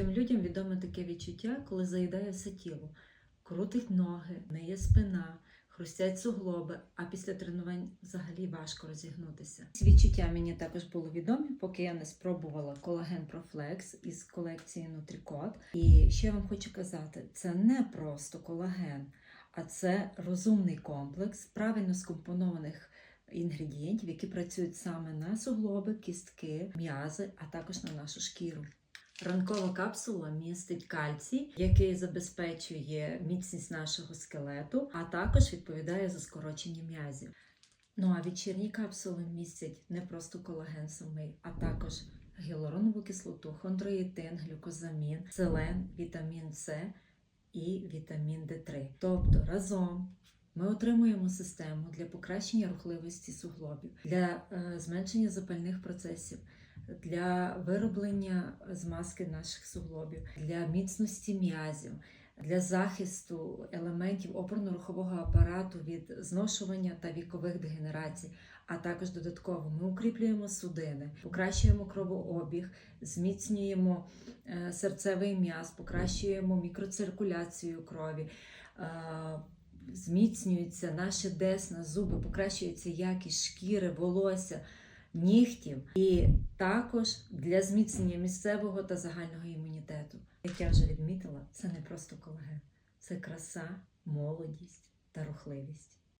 Багатьом людям відоме таке відчуття, коли заїдає все тіло. Крутить ноги, неє спина, хрустять суглоби, а після тренувань взагалі важко розігнутися. Ці відчуття мені також були відомі, поки я не спробувала колаген Proflex із колекції Nutricot. І що я вам хочу казати, це не просто колаген, а це розумний комплекс правильно скомпонованих інгредієнтів, які працюють саме на суглоби, кістки, м'язи, а також на нашу шкіру. Ранкова капсула містить кальцій, який забезпечує міцність нашого скелету, а також відповідає за скорочення м'язів. Ну а вечірні капсули містять не просто колаген самий, а також гіалуронову кислоту, хондроїтин, глюкозамін, селен, вітамін С і вітамін Д3. Тобто разом ми отримуємо систему для покращення рухливості суглобів, для е, зменшення запальних процесів, для вироблення змазки наших суглобів, для міцності м'язів, для захисту елементів опорно-рухового апарату від зношування та вікових дегенерацій. А також додатково ми укріплюємо судини, покращуємо кровообіг, зміцнюємо е, серцевий м'яз, покращуємо мікроциркуляцію крові. е, Зміцнюються наші десна, зуби, покращується якість шкіри, волосся, нігтів, і також для зміцнення місцевого та загального імунітету. Як я вже відмітила, це не просто колаген, це краса, молодість та рухливість.